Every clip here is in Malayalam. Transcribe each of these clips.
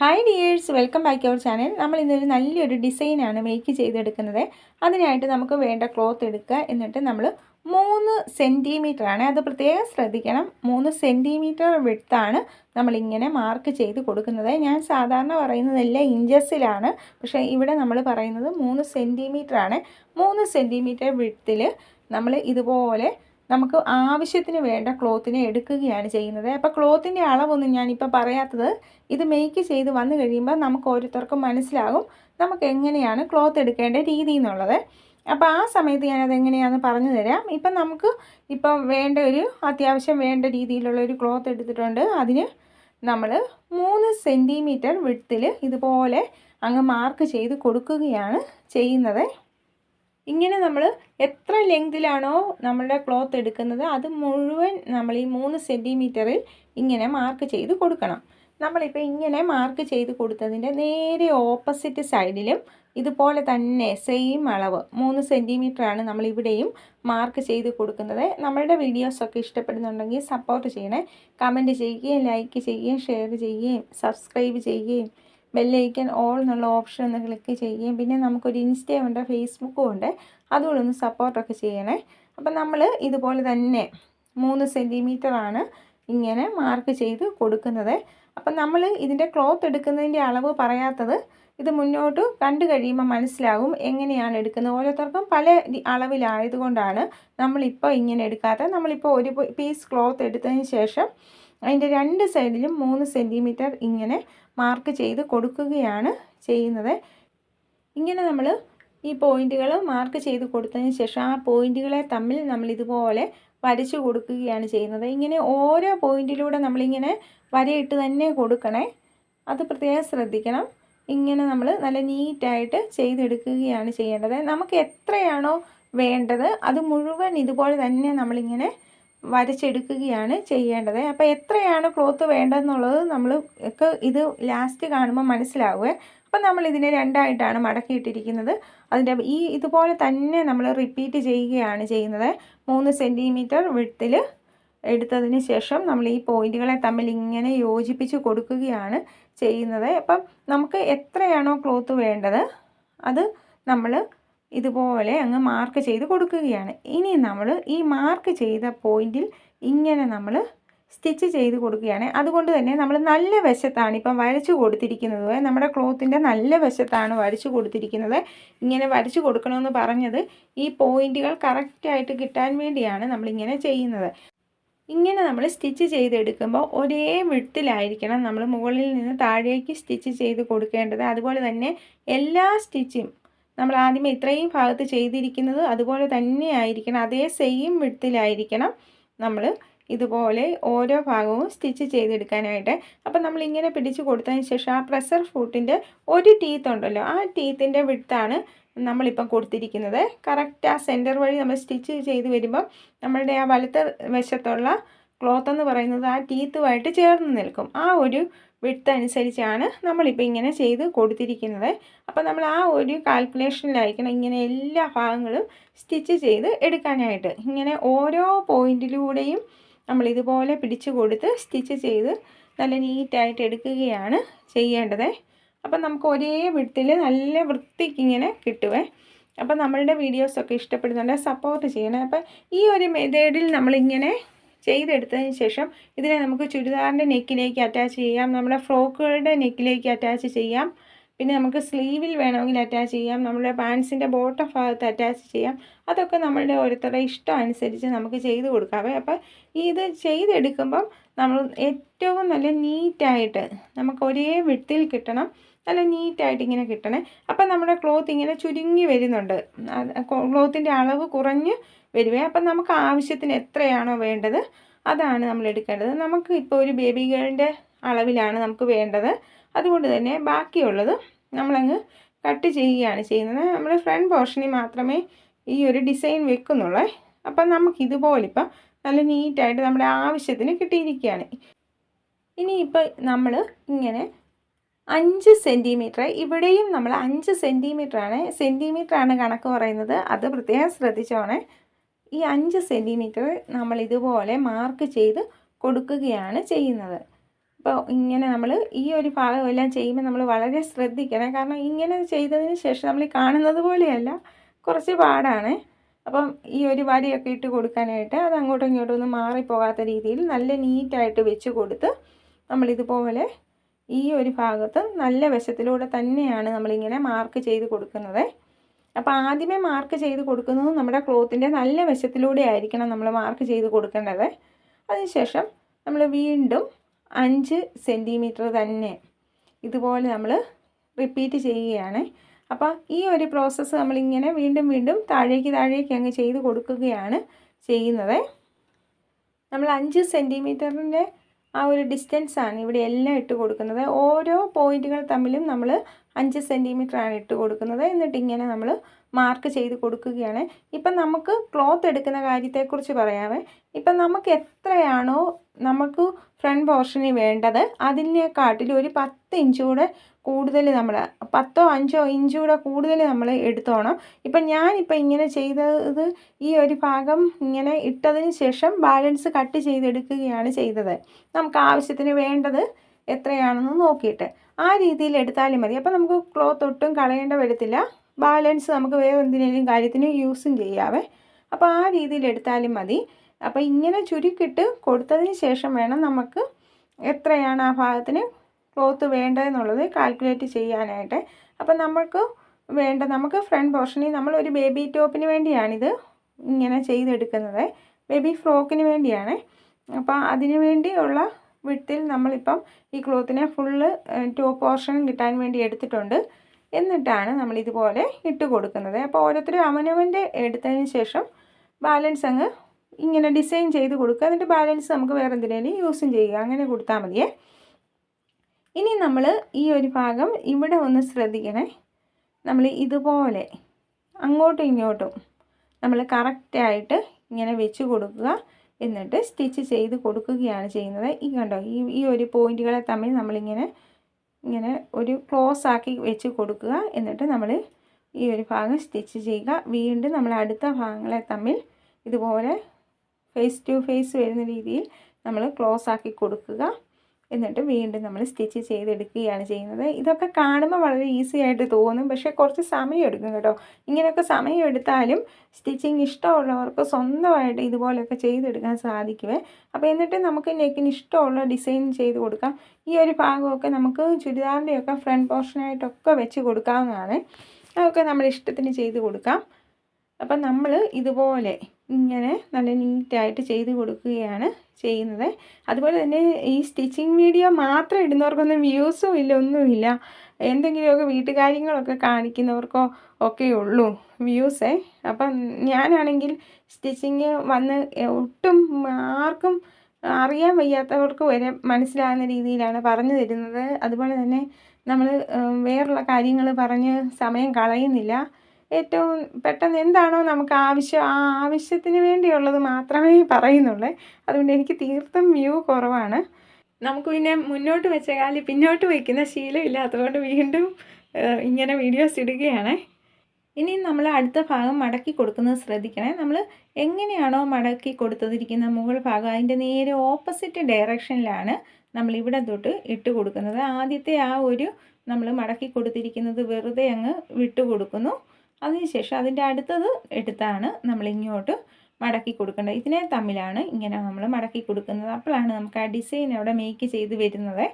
Hi dears welcome back our channel നമ്മൾ ഇന്നൊരു നല്ലൊരു ഡിസൈനാണ് മേക്ക് ചെയ്തെടുക്കുന്നത്. അതിനായിട്ട് നമുക്ക് വേണ്ട ക്ലോത്ത് എടുക്കുക. എന്നിട്ട് നമ്മൾ മൂന്ന് ആണ്. അത് പ്രത്യേകം ശ്രദ്ധിക്കണം. മൂന്ന് സെന്റിമീറ്റർ വിടുത്താണ് നമ്മളിങ്ങനെ മാർക്ക് ചെയ്ത് കൊടുക്കുന്നത്. ഞാൻ സാധാരണ പറയുന്നതെല്ലാം ഇഞ്ചസിലാണ് പക്ഷേ ഇവിടെ നമ്മൾ പറയുന്നത് മൂന്ന് ആണ്. മൂന്ന് സെന്റിമീറ്റർ വിടുത്തിൽ നമ്മൾ ഇതുപോലെ നമുക്ക് ആവശ്യത്തിന് വേണ്ട ക്ലോത്തിനെ എടുക്കുകയാണ് ചെയ്യുന്നത്. അപ്പോൾ ക്ലോത്തിന്റെ അളവൊന്നും ഞാനിപ്പോൾ പറയാത്തത് ഇത് മേക്ക് ചെയ്ത് വന്നു കഴിയുമ്പോൾ നമുക്ക് ഓരോരുത്തർക്കും മനസ്സിലാകും നമുക്ക് എങ്ങനെയാണ് ക്ലോത്ത് എടുക്കേണ്ട രീതി എന്നുള്ളത്. അപ്പോൾ ആ സമയത്ത് ഞാനത് എങ്ങനെയാണെന്ന് പറഞ്ഞു തരാം. ഇപ്പം നമുക്ക് ഇപ്പം വേണ്ട ഒരു അത്യാവശ്യം വേണ്ട രീതിയിലുള്ള ഒരു ക്ലോത്ത് എടുത്തിട്ടുണ്ട്. അതിന് നമ്മൾ മൂന്ന് സെന്റിമീറ്റർ വിടത്തിൽ ഇതുപോലെ അങ്ങ് മാർക്ക് ചെയ്ത് കൊടുക്കുകയാണ് ചെയ്യുന്നത്. ഇങ്ങനെ നമ്മൾ എത്ര ലെങ്തിലാണോ നമ്മളുടെ ക്ലോത്ത് എടുക്കുന്നത് അത് മുഴുവൻ നമ്മൾ ഈ മൂന്ന് സെന്റിമീറ്ററിൽ ഇങ്ങനെ മാർക്ക് ചെയ്ത് കൊടുക്കണം. നമ്മളിപ്പോൾ ഇങ്ങനെ മാർക്ക് ചെയ്ത് കൊടുത്തതിന്റെ നേരെ ഓപ്പോസിറ്റ് സൈഡിലും ഇതുപോലെ തന്നെ സെയിം അളവ് മൂന്ന് സെന്റിമീറ്ററാണ് നമ്മളിവിടെയും മാർക്ക് ചെയ്ത് കൊടുക്കുന്നത്. നമ്മളുടെ വീഡിയോസൊക്കെ ഇഷ്ടപ്പെടുന്നുണ്ടെങ്കിൽ സപ്പോർട്ട് ചെയ്യണേ. കമന്റ് ചെയ്യുകയും ലൈക്ക് ചെയ്യുകയും ഷെയർ ചെയ്യുകയും സബ്സ്ക്രൈബ് ചെയ്യുകയും ബെല്ലൈക്കൻ ഓൾ എന്നുള്ള ഓപ്ഷൻ ഒന്ന് ക്ലിക്ക് ചെയ്യുകയും പിന്നെ നമുക്കൊരു ഇൻസ്റ്റയും ഉണ്ട് ഫേസ്ബുക്കും ഉണ്ട്. അതുകൂടെ ഒന്ന് സപ്പോർട്ടൊക്കെ ചെയ്യണേ. അപ്പം നമ്മൾ ഇതുപോലെ തന്നെ മൂന്ന് സെന്റിമീറ്ററാണ് ഇങ്ങനെ മാർക്ക് ചെയ്ത് കൊടുക്കുന്നത്. അപ്പം നമ്മൾ ഇതിന്റെ ക്ലോത്ത് എടുക്കുന്നതിന്റെ അളവ് പറയാത്തത് ഇത് മുന്നോട്ട് കണ്ടു കഴിയുമ്പോൾ മനസ്സിലാകും എങ്ങനെയാണ് എടുക്കുന്നത്. ഓരോരുത്തർക്കും പല അളവിലായതുകൊണ്ടാണ് നമ്മളിപ്പോൾ ഇങ്ങനെ എടുക്കാത്ത നമ്മളിപ്പോൾ ഒരു പീസ് ക്ലോത്ത് എടുത്തതിന് ശേഷം അതിന്റെ രണ്ട് സൈഡിലും മൂന്ന് സെന്റിമീറ്റർ ഇങ്ങനെ മാർക്ക് ചെയ്ത് കൊടുക്കുകയാണ് ചെയ്യുന്നത്. ഇങ്ങനെ നമ്മൾ ഈ പോയിന്റുകൾ മാർക്ക് ചെയ്ത് കൊടുത്തതിന് ശേഷം ആ പോയിന്റുകളെ തമ്മിൽ നമ്മൾ ഇതുപോലെ വരച്ചു കൊടുക്കുകയാണ് ചെയ്യുന്നത്. ഇങ്ങനെ ഓരോ പോയിന്റിലൂടെ നമ്മളിങ്ങനെ വരയിട്ട് തന്നെ കൊടുക്കണേ. അത് പ്രത്യേകം ശ്രദ്ധിക്കണം. ഇങ്ങനെ നമ്മൾ നല്ല നീറ്റായിട്ട് ചെയ്തെടുക്കുകയാണ് ചെയ്യേണ്ടത്. നമുക്ക് എത്രയാണോ വേണ്ടത് അത് മുഴുവൻ ഇതുപോലെ തന്നെ നമ്മളിങ്ങനെ വരച്ചെടുക്കുകയാണ് ചെയ്യേണ്ടത്. അപ്പോൾ എത്രയാണ് ക്ലോത്ത് വേണ്ടതെന്നുള്ളത് നമ്മൾ ഒക്കെ ഇത് ലാസ്റ്റ് കാണുമ്പോൾ മനസ്സിലാവുക. അപ്പം നമ്മൾ ഇതിനെ രണ്ടായിട്ടാണ് മടക്കിയിട്ടിരിക്കുന്നത്. അതിന്റെ ഈ ഇതുപോലെ തന്നെ നമ്മൾ റിപ്പീറ്റ് ചെയ്യുകയാണ് ചെയ്യുന്നത്. മൂന്ന് സെന്റിമീറ്റർ വിടത്തിൽ എടുത്തതിന് ശേഷം നമ്മൾ ഈ പോയിന്റുകളെ തമ്മിൽ ഇങ്ങനെ യോജിപ്പിച്ച് കൊടുക്കുകയാണ് ചെയ്യുന്നത്. അപ്പം നമുക്ക് എത്രയാണോ ക്ലോത്ത് വേണ്ടത് അത് നമ്മൾ ഇതുപോലെ അങ്ങ് മാർക്ക് ചെയ്ത് കൊടുക്കുകയാണ്. ഇനി നമ്മൾ ഈ മാർക്ക് ചെയ്ത പോയിന്റിൽ ഇങ്ങനെ നമ്മൾ സ്റ്റിച്ച് ചെയ്ത് കൊടുക്കുകയാണ്. അതുകൊണ്ട് തന്നെ നമ്മൾ നല്ല വശത്താണ് ഇപ്പം വരച്ചു കൊടുത്തിരിക്കുന്നത്. നമ്മുടെ ക്ലോത്തിന്റെ നല്ല വശത്താണ് വരച്ചു കൊടുത്തിരിക്കുന്നത്. ഇങ്ങനെ വരച്ചു കൊടുക്കണമെന്ന് പറഞ്ഞത് ഈ പോയിന്റുകൾ കറക്റ്റായിട്ട് കിട്ടാൻ വേണ്ടിയാണ് നമ്മളിങ്ങനെ ചെയ്യുന്നത്. ഇങ്ങനെ നമ്മൾ സ്റ്റിച്ച് ചെയ്തെടുക്കുമ്പോൾ ഒരേ വിട്ടിലായിരിക്കണം നമ്മൾ മുകളിൽ നിന്ന് താഴേക്ക് സ്റ്റിച്ച് ചെയ്ത് കൊടുക്കേണ്ടത്. അതുപോലെ തന്നെ എല്ലാ സ്റ്റിച്ചും നമ്മൾ ആദ്യമേ ഇത്രയും ഭാഗത്ത് ചെയ്തിരിക്കുന്നത് അതുപോലെ തന്നെ ആയിരിക്കണം. അതേ സെയിം വിടത്തിലായിരിക്കണം നമ്മൾ ഇതുപോലെ ഓരോ ഭാഗവും സ്റ്റിച്ച് ചെയ്തെടുക്കാനായിട്ട്. അപ്പം നമ്മളിങ്ങനെ പിടിച്ചു കൊടുത്തതിന് ശേഷം ആ പ്രഷർ ഫ്രൂട്ടിന്റെ ഒരു ടീത്ത് ഉണ്ടല്ലോ ആ ടീത്തിന്റെ വിടുത്താണ് നമ്മളിപ്പം കൊടുത്തിരിക്കുന്നത്. കറക്റ്റ് ആ സെന്റർ വഴി നമ്മൾ സ്റ്റിച്ച് ചെയ്ത് വരുമ്പം നമ്മളുടെ ആ വലത്തെ വശത്തുള്ള ക്ലോത്ത് എന്ന് പറയുന്നത് ആ ടീത്തുമായിട്ട് ചേർന്ന് നിൽക്കും. ആ ഒരു വിട്ട് അനുസരിച്ചാണ് നമ്മളിപ്പോൾ ഇങ്ങനെ ചെയ്ത് കൊടുത്തിരിക്കുന്നത്. അപ്പോൾ നമ്മൾ ആ ഒരു കാൽക്കുലേഷനിലായിരിക്കണം ഇങ്ങനെ എല്ലാ ഭാഗങ്ങളും സ്റ്റിച്ച് ചെയ്ത് എടുക്കാനായിട്ട്. ഇങ്ങനെ ഓരോ പോയിന്റിലൂടെയും നമ്മൾ ഇതുപോലെ പിടിച്ചു കൊടുത്ത് സ്റ്റിച്ച് ചെയ്ത് നല്ല നീറ്റായിട്ട് എടുക്കുകയാണ് ചെയ്യേണ്ടത്. അപ്പം നമുക്ക് ഒരേ വിടത്തിൽ നല്ല വൃത്തിക്ക് ഇങ്ങനെ കിട്ടുവേ. അപ്പം നമ്മളുടെ വീഡിയോസൊക്കെ ഇഷ്ടപ്പെടുന്നുണ്ട് സപ്പോർട്ട് ചെയ്യണം. അപ്പം ഈ ഒരു മെത്തേഡിൽ നമ്മളിങ്ങനെ ചെയ്തെടുത്തതിന് ശേഷം ഇതിനെ നമുക്ക് ചുരിദാറിന്റെ നെക്കിലേക്ക് അറ്റാച്ച് ചെയ്യാം. നമ്മുടെ ഫ്രോക്കുകളുടെ നെക്കിലേക്ക് അറ്റാച്ച് ചെയ്യാം. പിന്നെ നമുക്ക് സ്ലീവിൽ വേണമെങ്കിൽ അറ്റാച്ച് ചെയ്യാം. നമ്മുടെ പാൻസിന്റെ ബോട്ടം ഭാഗത്ത് അറ്റാച്ച് ചെയ്യാം. അതൊക്കെ നമ്മളുടെ ഓരോരുത്തരുടെ ഇഷ്ടം അനുസരിച്ച് നമുക്ക് ചെയ്ത് കൊടുക്കാം. അപ്പോൾ ഇത് ചെയ്തെടുക്കുമ്പം നമ്മൾ ഏറ്റവും നല്ല നീറ്റായിട്ട് നമുക്ക് ഒരേ വിട്ടിൽ കിട്ടണം. നല്ല നീറ്റായിട്ട് ഇങ്ങനെ കിട്ടണേ. അപ്പം നമ്മുടെ ക്ലോത്ത് ഇങ്ങനെ ചുരുങ്ങി വരുന്നുണ്ട്. ക്ലോത്തിന്റെ അളവ് കുറഞ്ഞ് വരുവേ. അപ്പം നമുക്ക് ആവശ്യത്തിന് എത്രയാണോ വേണ്ടത് അതാണ് നമ്മൾ എടുക്കേണ്ടത്. നമുക്ക് ഇപ്പോൾ ഒരു ബേബി ഗേളിന്റെ അളവിലാണ് നമുക്ക് വേണ്ടത്. അതുകൊണ്ട് തന്നെ ബാക്കിയുള്ളത് നമ്മളങ്ങ് കട്ട് ചെയ്യുകയാണ് ചെയ്യുന്നത്. നമ്മൾ ഫ്രണ്ട് പോർഷനിൽ മാത്രമേ ഈ ഒരു ഡിസൈൻ വെക്കുന്നുള്ളൂ. അപ്പം നമുക്ക് ഇതുപോലെ ഇപ്പം നല്ല നീറ്റായിട്ട് നമ്മുടെ ആവശ്യത്തിന് കിട്ടിയിരിക്കുകയാണ്. ഇനിയിപ്പോൾ നമ്മൾ ഇങ്ങനെ അഞ്ച് സെന്റിമീറ്റർ ഇവിടെയും നമ്മൾ അഞ്ച് സെന്റിമീറ്ററാണ് സെന്റിമീറ്ററാണ് കണക്ക് പറയുന്നത്. അത് പ്രത്യേകം ശ്രദ്ധിച്ചോണേ. ഈ അഞ്ച് സെന്റിമീറ്റർ നമ്മൾ ഇതുപോലെ മാർക്ക് ചെയ്ത് കൊടുക്കുകയാണ് ചെയ്യുന്നത്. അപ്പോൾ ഇങ്ങനെ നമ്മൾ ഈ ഒരു ഭാഗം എല്ലാം ചെയ്യുമ്പോൾ നമ്മൾ വളരെ ശ്രദ്ധിക്കണം. കാരണം ഇങ്ങനെ ചെയ്തതിന് ശേഷം നമ്മൾ കാണുന്നത് പോലെയല്ല കുറച്ച് പാടാണ്. അപ്പം ഈ ഒരു വരിയൊക്കെ ഇട്ട് കൊടുക്കാനായിട്ട് അത് അങ്ങോട്ടും ഇങ്ങോട്ടും ഒന്നും മാറിപ്പോകാത്ത രീതിയിൽ നല്ല നീറ്റായിട്ട് വെച്ച് കൊടുത്ത് നമ്മളിതുപോലെ ഈ ഒരു ഭാഗത്ത് നല്ല വശത്തിലൂടെ തന്നെയാണ് നമ്മളിങ്ങനെ മാർക്ക് ചെയ്ത് കൊടുക്കുന്നത്. അപ്പോൾ ആദ്യമേ മാർക്ക് ചെയ്ത് കൊടുക്കുന്നത് നമ്മുടെ ക്ലോത്തിന്റെ നല്ല വശത്തിലൂടെ ആയിരിക്കണം നമ്മൾ മാർക്ക് ചെയ്ത് കൊടുക്കേണ്ടത്. അതിനുശേഷം നമ്മൾ വീണ്ടും അഞ്ച് സെന്റിമീറ്റർ തന്നെ ഇതുപോലെ നമ്മൾ റിപ്പീറ്റ് ചെയ്യുകയാണ്. അപ്പോൾ ഈ ഒരു പ്രോസസ്സ് നമ്മളിങ്ങനെ വീണ്ടും വീണ്ടും താഴേക്ക് താഴേക്ക് അങ്ങ് ചെയ്ത് കൊടുക്കുകയാണ് ചെയ്യുന്നത്. നമ്മൾ അഞ്ച് സെന്റിമീറ്ററിന്റെ ആ ഒരു ഡിസ്റ്റൻസാണ് ഇവിടെ എല്ലാം ഇട്ട് കൊടുക്കുന്നത്. ഓരോ പോയിന്റുകൾ തമ്മിലും നമ്മൾ അഞ്ച് ആണ് ഇട്ട് കൊടുക്കുന്നത്. എന്നിട്ട് ഇങ്ങനെ നമ്മൾ മാർക്ക് ചെയ്ത് കൊടുക്കുകയാണ്. ഇപ്പം നമുക്ക് ക്ലോത്ത് എടുക്കുന്ന കാര്യത്തെക്കുറിച്ച് പറയാമേ ഇപ്പം നമുക്ക് എത്രയാണോ നമുക്ക് ഫ്രണ്ട് പോർഷന് വേണ്ടത് അതിനെക്കാട്ടിൽ ഒരു പത്ത് ഇഞ്ച് കൂടെ കൂടുതൽ നമ്മൾ പത്തോ അഞ്ചോ ഇഞ്ച് കൂടെ കൂടുതൽ നമ്മൾ എടുത്തോണം. ഇപ്പം ഞാനിപ്പോൾ ഇങ്ങനെ ചെയ്തത് ഈ ഒരു ഭാഗം ഇങ്ങനെ ഇട്ടതിന് ശേഷം ബാലൻസ് കട്ട് ചെയ്തെടുക്കുകയാണ് ചെയ്തത്. നമുക്ക് ആവശ്യത്തിന് വേണ്ടത് എത്രയാണെന്ന് നോക്കിയിട്ട്. ആ രീതിയിൽ എടുത്താലും മതി. അപ്പോൾ നമുക്ക് ക്ലോത്ത് ഒട്ടും കളയേണ്ട വരത്തില്ല. ബാലൻസ് നമുക്ക് വേറെ എന്തിനേലും കാര്യത്തിന് യൂസും ചെയ്യാവേ. അപ്പോൾ ആ രീതിയിൽ എടുത്താലും മതി. അപ്പോൾ ഇങ്ങനെ ചുരുക്കിട്ട് കൊടുത്തതിന് ശേഷം വേണം നമുക്ക് എത്രയാണ് ആ ഭാഗത്തിന് ക്ലോത്ത് വേണ്ടതെന്നുള്ളത് കാൽക്കുലേറ്റ് ചെയ്യാനായിട്ട്. അപ്പം നമുക്ക് വേണ്ട നമുക്ക് ഫ്രണ്ട് പോർഷനിൽ നമ്മൾ ഒരു ബേബി ടോപ്പിന് വേണ്ടിയാണിത് ഇങ്ങനെ ചെയ്തെടുക്കുന്നത്. ബേബി ഫ്രോക്കിന് വേണ്ടിയാണ്. അപ്പോൾ അതിനു വേണ്ടിയുള്ള വിട്ടിൽ നമ്മളിപ്പം ഈ ക്ലോത്തിനെ ഫുള്ള് ടോപ്പ് പോർഷൻ കിട്ടാൻ വേണ്ടി എടുത്തിട്ടുണ്ട്. എന്നിട്ടാണ് നമ്മൾ ഇതുപോലെ ഇട്ട് കൊടുക്കുന്നത്. അപ്പോൾ ഓരോരുത്തരും അവനവന്റെ എടുത്തതിന് ശേഷം ബാലൻസ് അങ്ങ് ഇങ്ങനെ ഡിസൈൻ ചെയ്ത് കൊടുക്കുക. എന്നിട്ട് ബാലൻസ് നമുക്ക് വേറെ എന്തിനേലും യൂസും ചെയ്യുക. അങ്ങനെ കൊടുത്താൽ മതിയേ. ഇനി നമ്മൾ ഈ ഒരു ഭാഗം ഇവിടെ ഒന്ന് ശ്രദ്ധിക്കണേ. നമ്മൾ ഇതുപോലെ അങ്ങോട്ടും ഇങ്ങോട്ടും നമ്മൾ കറക്റ്റായിട്ട് ഇങ്ങനെ വെച്ച് കൊടുക്കുക. എന്നിട്ട് സ്റ്റിച്ച് ചെയ്ത് കൊടുക്കുകയാണ് ചെയ്യുന്നത്. ഈ കണ്ടോ ഈ ഈ ഒരു പോയിന്റുകളെ തമ്മിൽ നമ്മളിങ്ങനെ ഇങ്ങനെ ഒരു ക്ലോസ് ആക്കി വെച്ച് കൊടുക്കുക. എന്നിട്ട് നമ്മൾ ഈ ഒരു ഭാഗം സ്റ്റിച്ച് ചെയ്യുക. വീണ്ടും നമ്മൾ അടുത്ത ഭാഗങ്ങളെ തമ്മിൽ ഇതുപോലെ ഫേസ് ടു ഫേസ് വരുന്ന രീതിയിൽ നമ്മൾ ക്ലോസ് ആക്കി കൊടുക്കുക. എന്നിട്ട് വീണ്ടും നമ്മൾ സ്റ്റിച്ച് ചെയ്തെടുക്കുകയാണ് ചെയ്യുന്നത്. ഇതൊക്കെ കാണുമ്പോൾ വളരെ ഈസി ആയിട്ട് തോന്നും. പക്ഷേ കുറച്ച് സമയം എടുക്കും കേട്ടോ. ഇങ്ങനെയൊക്കെ സമയം എടുത്താലും സ്റ്റിച്ചിങ് ഇഷ്ടമുള്ളവർക്ക് സ്വന്തമായിട്ട് ഇതുപോലെയൊക്കെ ചെയ്തെടുക്കാൻ സാധിക്കുമേ അപ്പോൾ എന്നിട്ട് നമുക്ക് നെക്കിന് ഇഷ്ടമുള്ള ഡിസൈൻ ചെയ്ത് കൊടുക്കാം. ഈ ഒരു ഭാഗമൊക്കെ നമുക്ക് ചുരിദാറിന്റെയൊക്കെ ഫ്രണ്ട് പോർഷനായിട്ടൊക്കെ വെച്ച് കൊടുക്കാവുന്നതാണ്. അതൊക്കെ നമ്മുടെ ഇഷ്ടത്തിന് ചെയ്ത് കൊടുക്കാം. അപ്പം നമ്മൾ ഇതുപോലെ ഇങ്ങനെ നല്ല നീറ്റായിട്ട് ചെയ്ത് കൊടുക്കുകയാണ് ചെയ്യുന്നത്. അതുപോലെ തന്നെ ഈ സ്റ്റിച്ചിങ് വീഡിയോ മാത്രം ഇടുന്നവർക്കൊന്നും വ്യൂസും ഇല്ല ഒന്നുമില്ല. എന്തെങ്കിലുമൊക്കെ വീട്ടുകാര്യങ്ങളൊക്കെ കാണിക്കുന്നവർക്കോ ഒക്കെ ഉള്ളൂ വ്യൂസേ. അപ്പം ഞാനാണെങ്കിൽ സ്റ്റിച്ചിങ് വന്ന് ഒട്ടും ആർക്കും അറിയാൻ വയ്യാത്തവർക്ക് വരെ മനസ്സിലാകുന്ന രീതിയിലാണ് പറഞ്ഞു തരുന്നത്. അതുപോലെ തന്നെ നമ്മൾ വേറുള്ള കാര്യങ്ങൾ പറഞ്ഞ് സമയം കളയുന്നില്ല. ഏറ്റവും പെട്ടെന്ന് എന്താണോ നമുക്ക് ആവശ്യം ആ ആവശ്യത്തിന് വേണ്ടിയുള്ളത് മാത്രമേ പറയുന്നുള്ളൂ. അതുകൊണ്ട് എനിക്ക് തീർത്തും വ്യൂ കുറവാണ്. നമുക്ക് പിന്നെ മുന്നോട്ട് വെച്ച കാലി പിന്നോട്ട് വയ്ക്കുന്ന അതുകൊണ്ട് വീണ്ടും ഇങ്ങനെ വീഡിയോസ് ഇടുകയാണ്. ഇനി നമ്മൾ അടുത്ത ഭാഗം മടക്കി കൊടുക്കുന്നത് ശ്രദ്ധിക്കണേ. നമ്മൾ എങ്ങനെയാണോ മടക്കി കൊടുത്തതിരിക്കുന്ന മുകൾ ഭാഗം അതിന്റെ നേരെ ഓപ്പോസിറ്റ് ഡയറക്ഷനിലാണ് നമ്മൾ ഇവിടെ തൊട്ട് ഇട്ട് കൊടുക്കുന്നത്. ആദ്യത്തെ ആ ഒരു നമ്മൾ മടക്കി കൊടുത്തിരിക്കുന്നത് വെറുതെ അങ്ങ് വിട്ടു കൊടുക്കുന്നു അതിനുശേഷം അതിന്റെ അടുത്തത് എടുത്താണ് നമ്മൾ ഇങ്ങോട്ട് മടക്കി കൊടുക്കേണ്ടത്. ഇതിനെ തമ്മിലാണ് ഇങ്ങനെ നമ്മൾ മടക്കി കൊടുക്കുന്നത്. അപ്പോഴാണ് നമുക്ക് ആ ഡിസൈൻ അവിടെ മേക്ക് ചെയ്ത് വരുന്നത്.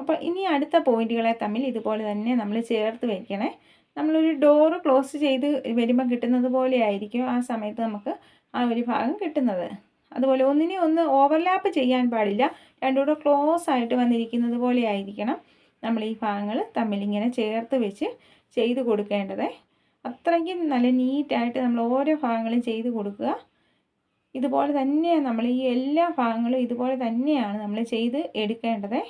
അപ്പോൾ ഇനി അടുത്ത പോയിന്റുകളെ തമ്മിൽ ഇതുപോലെ തന്നെ നമ്മൾ ചേർത്ത് വയ്ക്കണേ നമ്മളൊരു ഡോറ് ക്ലോസ് ചെയ്ത് വരുമ്പോൾ കിട്ടുന്നത് പോലെ ആയിരിക്കും ആ സമയത്ത് നമുക്ക് ആ ഒരു ഭാഗം കിട്ടുന്നത്. അതുപോലെ ഒന്നിനെ ഒന്ന് ഓവർലാപ്പ് ചെയ്യാൻ പാടില്ല. രണ്ടുകൂടെ ക്ലോസ് ആയിട്ട് വന്നിരിക്കുന്നത് പോലെ ആയിരിക്കണം നമ്മൾ ഈ ഭാഗങ്ങൾ തമ്മിൽ ഇങ്ങനെ ചേർത്ത് വെച്ച് ചെയ്ത് കൊടുക്കേണ്ടത്. അത്രയ്ക്കും നല്ല നീറ്റായിട്ട് നമ്മൾ ഓരോ ഭാഗങ്ങളും ചെയ്ത് കൊടുക്കുക. ഇതുപോലെ തന്നെയാണ് നമ്മൾ ഈ എല്ലാ ഭാഗങ്ങളും ഇതുപോലെ തന്നെയാണ് നമ്മൾ ചെയ്ത് എടുക്കേണ്ടത്.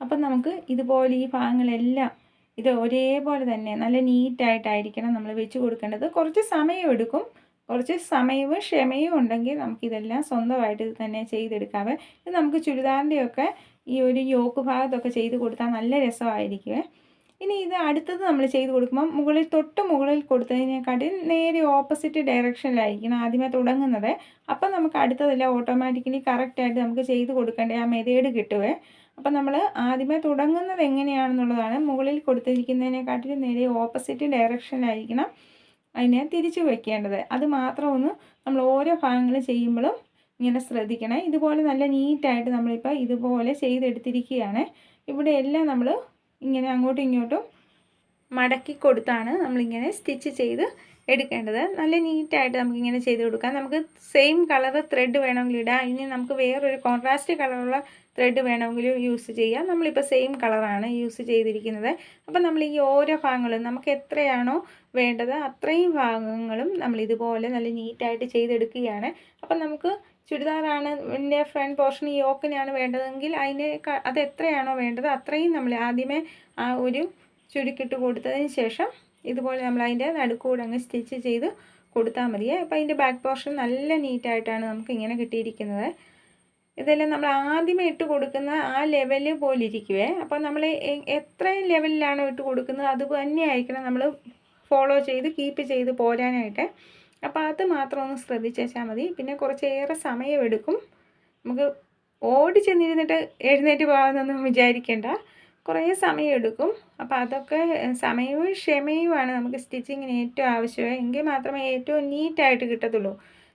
അപ്പം നമുക്ക് ഇതുപോലെ ഈ ഭാഗങ്ങളെല്ലാം ഇത് ഒരേപോലെ തന്നെ നല്ല നീറ്റായിട്ടായിരിക്കണം നമ്മൾ വെച്ച് കൊടുക്കേണ്ടത്. കുറച്ച് സമയം എടുക്കും. കുറച്ച് സമയവും ക്ഷമയും ഉണ്ടെങ്കിൽ നമുക്കിതെല്ലാം സ്വന്തമായിട്ട് തന്നെ ചെയ്തെടുക്കാവേ ഇത് നമുക്ക് ചുരിദാറിന്റെയൊക്കെ ഈ ഒരു യോക്ക് ഭാഗത്തൊക്കെ ചെയ്ത് കൊടുത്താൽ നല്ല രസമായിരിക്കുമേ ഇനി ഇത് അടുത്തത് നമ്മൾ ചെയ്ത് കൊടുക്കുമ്പം മുകളിൽ തൊട്ട് മുകളിൽ കൊടുത്തതിനെക്കാട്ടി നേരെ ഓപ്പോസിറ്റ് ഡയറക്ഷനിലായിരിക്കണം ആദ്യമേ തുടങ്ങുന്നത്. അപ്പം നമുക്ക് അടുത്തതെല്ലാം ഓട്ടോമാറ്റിക്കലി കറക്റ്റായിട്ട് നമുക്ക് ചെയ്ത് കൊടുക്കേണ്ട ആ മെതേഡ് കിട്ടുവേ. അപ്പം നമ്മൾ ആദ്യമേ തുടങ്ങുന്നത് എങ്ങനെയാണെന്നുള്ളതാണ്. മുകളിൽ കൊടുത്തിരിക്കുന്നതിനെക്കാട്ടിലും നേരെ ഓപ്പോസിറ്റ് ഡയറക്ഷനിലായിരിക്കണം അതിനെ തിരിച്ചു വെക്കേണ്ടത്. അത് മാത്രം ഒന്ന് നമ്മൾ ഓരോ ഭാഗങ്ങൾ ചെയ്യുമ്പോഴും ഇങ്ങനെ ശ്രദ്ധിക്കണം. ഇതുപോലെ നല്ല നീറ്റായിട്ട് നമ്മളിപ്പോൾ ഇതുപോലെ ചെയ്തെടുത്തിരിക്കുകയാണ്. ഇവിടെ എല്ലാം നമ്മൾ ഇങ്ങനെ അങ്ങോട്ടും ഇങ്ങോട്ടും മടക്കി കൊടുത്താണ് നമ്മളിങ്ങനെ സ്റ്റിച്ച് ചെയ്ത് എടുക്കേണ്ടത്. നല്ല നീറ്റായിട്ട് നമുക്കിങ്ങനെ ചെയ്ത് കൊടുക്കാം. നമുക്ക് സെയിം കളർ ത്രെഡ് വേണമെങ്കിൽ ഇടാം. ഇനി നമുക്ക് വേറൊരു കോൺട്രാസ്റ്റ് കളറുള്ള ത്രെഡ് വേണമെങ്കിലും യൂസ് ചെയ്യാം. നമ്മളിപ്പോൾ സെയിം കളറാണ് യൂസ് ചെയ്തിരിക്കുന്നത്. അപ്പം നമ്മൾ ഈ ഓരോ ഭാഗങ്ങളും നമുക്ക് എത്രയാണോ വേണ്ടത് അത്രയും ഭാഗങ്ങളും നമ്മൾ ഇതുപോലെ നല്ല നീറ്റായിട്ട് ചെയ്തെടുക്കുകയാണ്. അപ്പം നമുക്ക് ചുരിദാറാണ് എന്റെ ഫ്രണ്ട് പോർഷൻ ഈ യോക്കിനാണ് വേണ്ടതെങ്കിൽ അതിന് അത് എത്രയാണോ വേണ്ടത് അത്രയും നമ്മൾ ആദ്യമേ ആ ഒരു ചുരുക്കിട്ട് കൊടുത്തതിന് ശേഷം ഇതുപോലെ നമ്മൾ അതിന്റെ നടുക്കൂടെ അങ്ങ് സ്റ്റിച്ച് ചെയ്ത് കൊടുത്താൽ മതിയേ അപ്പോൾ അതിന്റെ ബാക്ക് പോർഷൻ നല്ല നീറ്റായിട്ടാണ് നമുക്ക് ഇങ്ങനെ കിട്ടിയിരിക്കുന്നത്. ഇതെല്ലാം നമ്മൾ ആദ്യമേ ഇട്ട് കൊടുക്കുന്ന ആ ലെവൽ പോലെ ഇരിക്കുവേ. അപ്പോൾ നമ്മൾ എത്ര ലെവലിലാണോ ഇട്ട് കൊടുക്കുന്നത് അത് തന്നെയായിരിക്കണം നമ്മൾ ഫോളോ ചെയ്ത് കീപ്പ് ചെയ്ത് പോരാനായിട്ട്. അപ്പോൾ അത് മാത്രം ഒന്ന് ശ്രദ്ധിച്ചാൽ മതി. പിന്നെ കുറച്ചേറെ സമയമെടുക്കും. നമുക്ക് ഓടി ചെന്നിരുന്നിട്ട് എഴുന്നേറ്റ് പോകാമെന്നൊന്നും വിചാരിക്കേണ്ട. കുറേ സമയമെടുക്കും. അപ്പോൾ അതൊക്കെ സമയവും ക്ഷമയുമാണ് നമുക്ക് സ്റ്റിച്ചിങ്ങിന് ഏറ്റവും ആവശ്യം എങ്കിൽ മാത്രമേ ഏറ്റവും നീറ്റായിട്ട് കിട്ടത്തുള്ളൂ.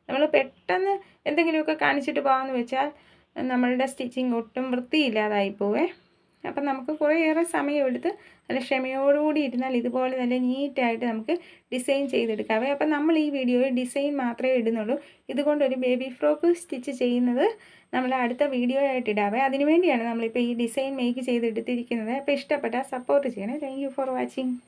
നമ്മൾ പെട്ടെന്ന് എന്തെങ്കിലുമൊക്കെ കാണിച്ചിട്ട് പോകാമെന്ന് വെച്ചാൽ നമ്മളുടെ സ്റ്റിച്ചിങ് ഒട്ടും വൃത്തിയില്ലാതായി പോവേ. അപ്പം നമുക്ക് കുറേയേറെ സമയമെടുത്ത് നല്ല ക്ഷമയോടുകൂടി ഇരുന്നാൽ ഇതുപോലെ നല്ല നീറ്റായിട്ട് നമുക്ക് ഡിസൈൻ ചെയ്തെടുക്കാവേ അപ്പം നമ്മൾ ഈ വീഡിയോയിൽ ഡിസൈൻ മാത്രമേ ഇടുന്നുള്ളൂ. ഇതുകൊണ്ടൊരു ബേബി ഫ്രോക്ക് സ്റ്റിച്ച് ചെയ്യുന്നത് നമ്മൾ അടുത്ത വീഡിയോ ആയിട്ട് ഇടാവേ അതിനുവേണ്ടിയാണ് നമ്മളിപ്പോൾ ഈ ഡിസൈൻ മേക്ക് ചെയ്തെടുത്തിരിക്കുന്നത്. അപ്പോൾ ഇഷ്ടപ്പെട്ടാൽ സപ്പോർട്ട് ചെയ്യണേ. Thank for watching.